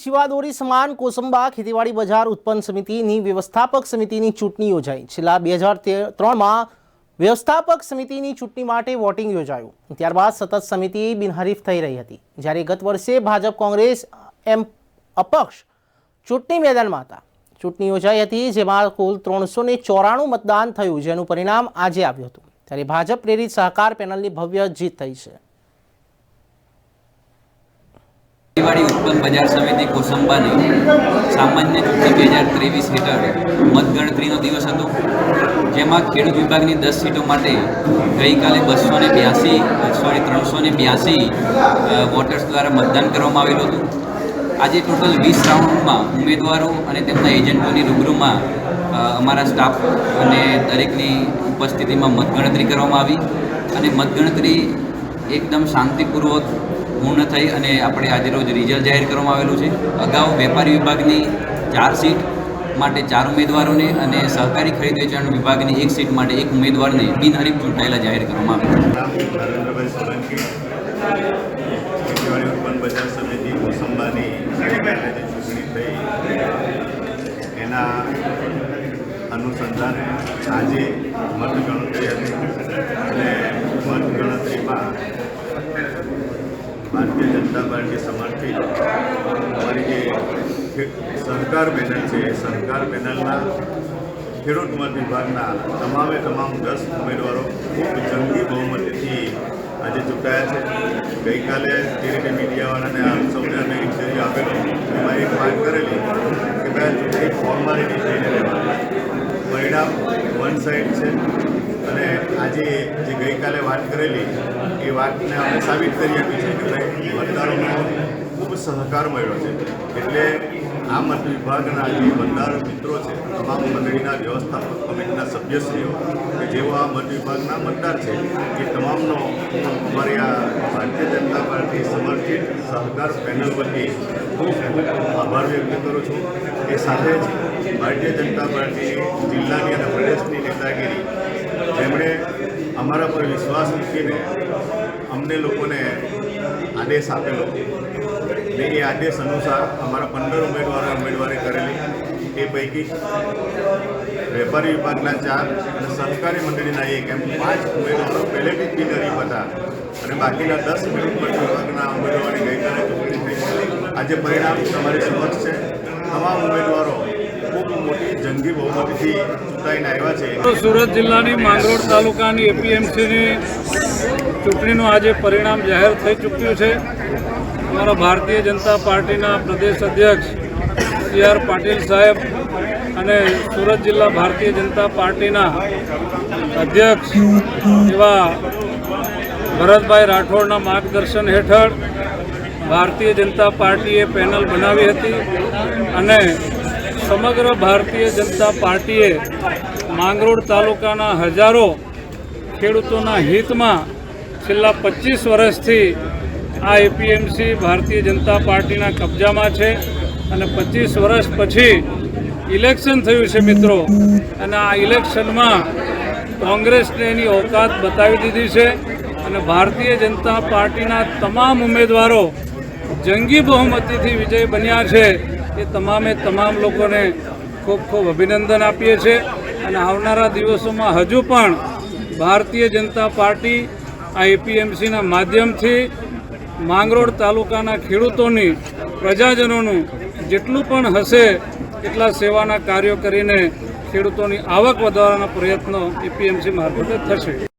શિવાદોરી સમાન કોસંબા ખેતીવાડી બજાર ઉત્પન્ન સમિતિની વ્યવસ્થાપક સમિતિની ચૂંટણી યોજાઈ. છેલ્લા બે હજાર ત્રણમાં વ્યવસ્થાપક સમિતિની ચૂંટણી માટે વોટિંગ યોજાયું. ત્યારબાદ સતત સમિતિ બિનહરીફ થઈ રહી હતી. જ્યારે ગત વર્ષે ભાજપ કોંગ્રેસ એમ અપક્ષ ચૂંટણી મેદાનમાં હતા. ચૂંટણી યોજાઈ હતી, જેમાં કુલ ત્રણસો ચોરાણું મતદાન થયું, જેનું પરિણામ આજે આવ્યું હતું. ત્યારે ભાજપ પ્રેરિત સહકાર પેનલની ભવ્ય જીત થઈ છે. ઉત્પન્ન બજાર સમિતિ કોસંબાની સામાન્ય ચૂંટણી બે હજાર ત્રેવીસ હેઠળ મતગણતરીનો દિવસ હતો, જેમાં ખેડૂત વિભાગની દસ સીટો માટે ગઈકાલે બસો ને બ્યાસી સોરી ત્રણસો ને બ્યાસી વોટર્સ દ્વારા મતદાન કરવામાં આવેલું હતું. આજે ટોટલ વીસ રાઉન્ડમાં ઉમેદવારો અને તેમના એજન્ટોની રૂબરૂમાં અમારા સ્ટાફ અને દરેકની ઉપસ્થિતિમાં મતગણતરી કરવામાં આવી. અને મતગણતરી એકદમ શાંતિપૂર્વક પૂર્ણ થઈ અને આપણે આજે રોજ રિઝલ્ટ જાહેર કરવામાં આવેલું છે. અગાઉ વેપારી વિભાગની ચાર સીટ માટે ચાર ઉમેદવારોને અને સહકારી ખરીદ વેચાણ વિભાગની એક સીટ માટે એક ઉમેદવારને બિનહરીફ ચૂંટાયેલા જાહેર કરવામાં આવ્યા એના અનુસંધાને આજે મતગણતરી હતી અને મતગણતરીમાં ભારતીય જનતા પાર્ટી સમર્થિત અમારી જે સહકાર પેનલ છે, એ સહકાર પેનલના ખેડૂત મત વિભાગના તમામે તમામ દસ ઉમેદવારો ખૂબ જંગી બહુમતીથી આજે ચૂંટાયા છે. ગઈકાલે જે રીતે મીડિયાવાળાને આપ સૌને અમે ઇન્ટરવ્યુ આપેલો. એમાં એક વાત કરેલી કે ભાઈ ચૂંટણી ફોર્માલિટી થઈને રહેવાની પરિણામ વન સાઇડ છે. અને આજે જે ગઈકાલે વાત કરેલી, એ વાતને અમે સાબિત કરી આપી છે કે ભાઈ મતદારોનો ખૂબ સહકાર મળ્યો છે. એટલે આ મત વિભાગના જે મતદાર મિત્રો છે, તમામ મંડળીના વ્યવસ્થાપક કમિટીના સભ્યશ્રીઓ, કે જેઓ આ મત વિભાગના મતદાર છે, એ તમામનો અમારી આ ભારતીય જનતા પાર્ટી સમર્થિત સહકાર પેનલ વતી ખૂબ ખૂબ આભાર વ્યક્ત કરું છું. એ સાથે જ ભારતીય જનતા પાર્ટી જિલ્લાની અને પ્રદેશની નેતાગીરી જેમણે અમારા પર વિશ્વાસ મૂકીને અમને લોકોને આદેશ આપેલો. ને એ આદેશ અનુસાર અમારા પંદર ઉમેદવારો ઉમેદવારી કરેલી. એ પૈકી વેપારી વિભાગના ચાર અને સહકારી મંડળીના એક એમ પાંચ ઉમેદવારો પહેલેથી જ બિનહરીફ હતા. અને બાકીના દસ મત વિભાગના ઉમેદવારોની ગઈકાલે ચૂંટણી થઈ. આજે પરિણામ તમારી સમક્ષ છે. તમામ ઉમેદવારો ખૂબ સુરત જિલ્લાની માંગરોળ તાલુકાની એપીએમસીની ચૂંટણીનું આજે પરિણામ જાહેર થઈ ચૂક્યું છે. અમારા ભારતીય જનતા પાર્ટીના પ્રદેશ અધ્યક્ષ સી આર પાટીલ સાહેબ અને સુરત જિલ્લા ભારતીય જનતા પાર્ટીના અધ્યક્ષ એવા ભરતભાઈ રાઠોડના માર્ગદર્શન હેઠળ ભારતીય જનતા પાર્ટીએ પેનલ બનાવી હતી અને સમગ્ર ભારતીય જનતા પાર્ટીએ માંગરોળ તાલુકાના હજારો ખેડૂતોના હિતમાં છેલ્લા પચીસ વર્ષથી આ એપીએમસી ભારતીય જનતા પાર્ટીના કબજામાં છે અને પચીસ વર્ષ પછી ઇલેક્શન થયું છે મિત્રો. અને આ ઇલેક્શનમાં કોંગ્રેસને એની ઓકાત બતાવી દીધી છે અને ભારતીય જનતા પાર્ટીના તમામ ઉમેદવારો જંગી બહુમતીથી વિજય બન્યા છે. એ તમામે તમામ લોકોને ખૂબ ખૂબ અભિનંદન આપીએ છીએ. અને આવનારા દિવસોમાં હજુ પણ ભારતીય જનતા પાર્ટી આ એપીએમસીના માધ્યમથી માંગરોળ તાલુકાના ખેડૂતોની પ્રજાજનોનું જેટલું પણ હશે એટલા સેવાના કાર્યો કરીને ખેડૂતોની આવક વધારવાના પ્રયત્નો એપીએમસી મારફતે થશે.